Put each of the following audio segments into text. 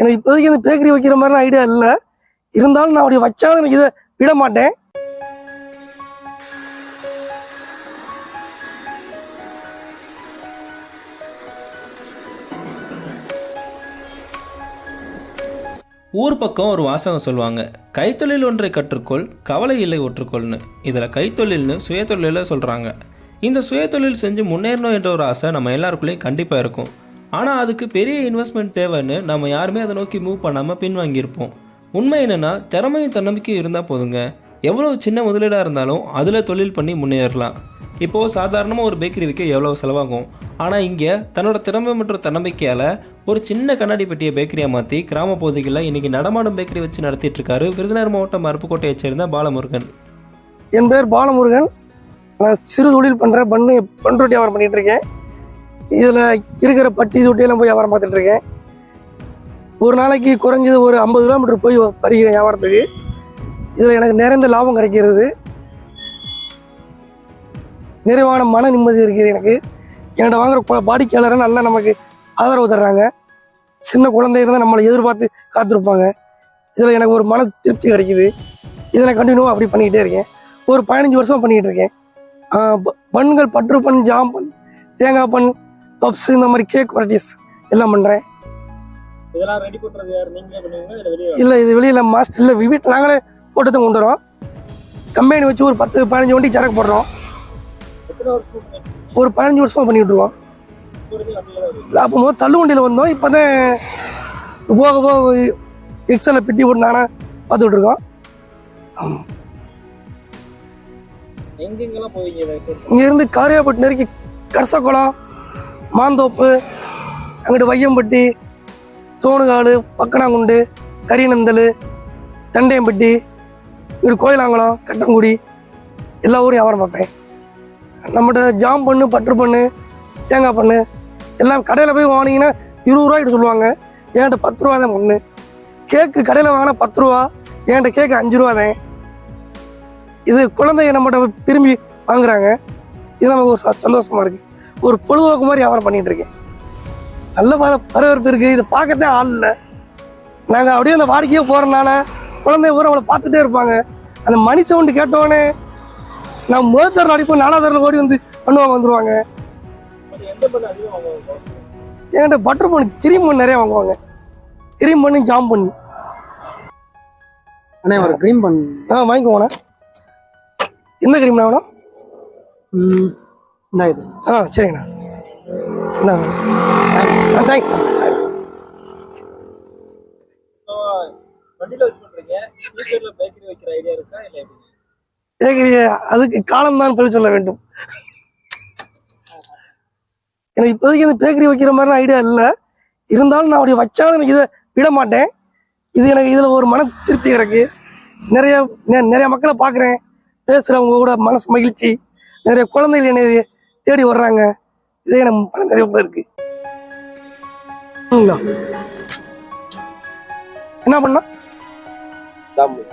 எனக்கு இப்போதைக்கு அந்த பேக்கரி வைக்கிற மாதிரி ஐடியா இல்லை. இருந்தாலும் நான் அப்படி வச்சாலும் எனக்கு இதை விட மாட்டேன். ஊர் பக்கம் ஒரு வாசகம் சொல்லுவாங்க. கைத்தொழில் ஒன்றை கற்றுக்கொள் கவலை இல்லை ஒற்றுக்கொள்னு. இதில் கைத்தொழில்னு சுயதொழிலை சொல்கிறாங்க இந்த சுயதொழில் செஞ்சு முன்னேறணும் என்ற ஒரு ஆசை நம்ம எல்லாருக்குள்ளேயும் கண்டிப்பாக இருக்கும். ஆனால் அதுக்கு பெரிய இன்வெஸ்ட்மெண்ட் தேவைன்னு நம்ம யாருமே அதை நோக்கி மூவ் பண்ணாமல் பின்வாங்கியிருப்போம். உண்மை என்னென்னா திறமையும் தன்னம்பிக்கையும் இருந்தால் போதுங்க. எவ்வளோ சின்ன முதலீடாக இருந்தாலும் அதில் தொழில் பண்ணி முன்னேறலாம். இப்போது சாதாரணமாக ஒரு பேக்கரி வைக்க எவ்வளோ செலவாகும்? ஆனால் இங்கே தன்னோட திறமை மற்றும் தன்னம்பிக்கையால் ஒரு சின்ன கண்ணாடி பெட்டியை பேக்கரியாக மாற்றி கிராம பகுதிகளில் இன்றைக்கி நடமாடும் பேக்கரி வச்சு நடத்திட்டு இருக்காரு விருதுநகர் மாவட்டம் அருப்புக்கோட்டையைச் சேர்ந்த பாலமுருகன். என் பேர் பாலமுருகன். நான் சிறு தொழில் பண்ணுறேன் பண்ணு பண்ருட்டி வியாபாரம் பண்ணிட்டு இருக்கேன். இதில் இருக்கிற பட்டி தொட்டியெல்லாம் போய் வியாபாரம் பார்த்துட்டு இருக்கேன். ஒரு நாளைக்கு குறைஞ்சது ஒரு ஐம்பது கிலோமீட்டர் போய் வருகிறேன் வியாபாரத்துக்கு. இதில் எனக்கு நிறைந்த லாபம் கிடைக்கிறது. நிறைவான மன நிம்மதி இருக்குது எனக்கு. என்கிட்ட வாங்குற ப- வாடிக்கையாளரை நல்லா நமக்கு ஆதரவு தர்றாங்க. சின்ன குழந்தை இருந்தால் நம்மளை எதிர்பார்த்து காத்திருப்பாங்க. இதில் எனக்கு ஒரு மன திருப்தி கிடைக்குது. இதை நான் கண்டினியூவாக அப்படி பண்ணிக்கிட்டே இருக்கேன். ஒரு பதினஞ்சு வருஷமா பண்ணிக்கிட்டு இருக்கேன். பண்கள் ப- பன்கள் பற்று பன் ஜாம்பன் தேங்காய் பன் பப்ஸ் இந்த மாதிரி கேக் வெரைட்டிஸ் எல்லாம் பண்ணுறேன் இல்ல இது வெளியில் மாஸ்டர் இல்லை வீட்டில் நாங்களே போட்டு தான் கொண்டு வரோம். கம்பெனி வச்சு ஒரு பத்து பதினஞ்சு வண்டி சரக்கு போடுறோம். ஒரு பதினஞ்சு வருஷமா பண்ணிக்கிட்டு இருக்கோம். அப்போ முதல் தள்ளு வண்டியில் வந்தோம். இப்போ தான் போக போக எக்ஸலில் பெட்டி போட்டு நானே பார்த்துக்கிட்டு இருக்கோம். இங்கேருந்து காரியாபட்டு நெருக்கி கரசக்குளம் மாந்தோப்பு அங்கிட்டு வையம்பட்டி தோணுகாடு பக்கனாங்குண்டு கரிநந்தல் தண்டையம்பட்டி இங்கிட்டு கோயிலாங்குளம் கட்டங்குடி எல்லா ஊரையும் வியாபாரம் பார்ப்பேன். நம்மகிட்ட ஜாம் பண்ணு பற்று பண்ணு தேங்காய் பண்ணு எல்லாம் கடையில் போய் வாங்கினீங்கன்னா இருபது ரூபாய்க்கு சொல்லுவாங்க. என்கிட்ட பத்து ரூபா தான் ஒன்று கேக்கு கடையில் வாங்கினா பத்து ரூபா என்கிட்ட கேக்கு அஞ்சு ரூபா தான். இது குழந்தைங்க நம்மகிட்ட விரும்பி வாங்குறாங்க. இது நமக்கு ஒரு ச- சந்தோஷமா இருக்குது ஒரு பொழுதுபோக்கு மாதிரி வியாபாரம் பண்ணிட்டு இருக்கேன். நல்ல வர வரவேற்பு இருக்கு. இதை பார்க்கத்தே ஆள் இல்லை. நாங்கள் அப்படியே அந்த வாடிக்கையே போகிறனால குழந்தைய பூரா அவளை பார்த்துட்டே இருப்பாங்க. அந்த மணி சவுண்டு கேட்டோடனே நான் முதல் தரம் அடிப்போம் நாலாவது தரம் ஓடி வந்து பண்ணுவாங்க வாங்குவாங்க என்கிட்ட பட்டர் பண்ணி கிரீம் பண்ணி நிறைய வாங்குவாங்க. கிரீம் பண்ணி ஜாம் பண்ணி அண்ணே ஒரு க்ரீம் பண்ணு ஆ வாங்கிக்கோங்கண்ணா. எந்த கிரீம்ண்ணா வேணும்? இந்தா இது. ஆ சரிங்கண்ணா. இந்தாங்க ஆ தேங்க்ஸ்ண்ணா So, வண்டியில வச்சு பண்றீங்க. ஃபியூச்சர்ல பேக்கரி வைக்கிற ஐடியா இருக்கா? இல்ல எப்படி? பேக்கரி அதுக்கு காலம்தான் பதில் சொல்ல வேண்டும். எனக்கு இப்போதைக்கு அந்த பேக்கரி வைக்கிற மாதிரி ஐடியா இல்லை. இருந்தாலும் நான் அப்படி வச்சாலும் எனக்கு இதை விட மாட்டேன். இது எனக்கு இதில் ஒரு மன திருப்தி கிடக்கு. நிறைய நிறைய மக்களை பார்க்குறேன். பேசுகிறவங்க கூட மனசு மகிழ்ச்சி. நிறைய குழந்தைகள் என்னை தேடி வர்றாங்க. இதே நம்ம மன நிறைவு இருக்கு. என்ன பண்ணா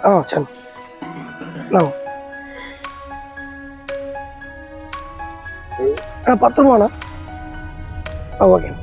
ஆ சரி. ஆ பத்து ரூபாண்ணா? ஆ ஓகேண்ணா.